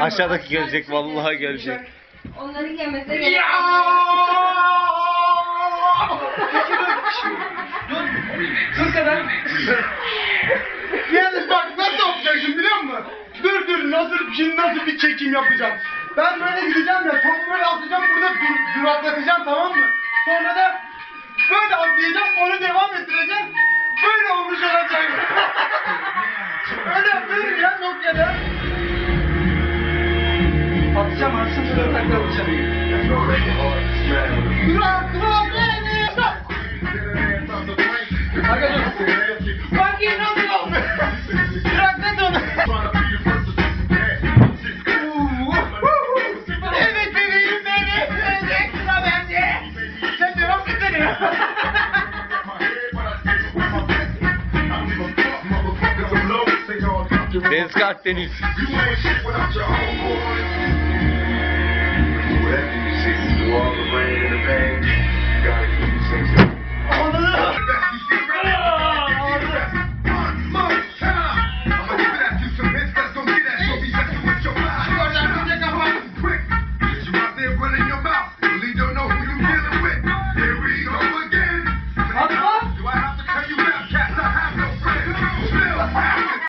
Aşağıdaki gelecek vallahi gelecek. Onları yemese gerek. Yalnız bak nasıl yapacaksın biliyor musun? Dur dur nasıl şimdi nasıl bir çekim yapacağım. Ben böyle gideceğim ya top böyle atacağım burada dur, duraklatacağım tamam mı? Sonra da böyle atlayacağım onu devam ettireceğim. Böyle olmuş olacak. Öyle yapıyorum ya Nokia'da. Atacağım atsın Disgusting. You ain't shit without your homeboys.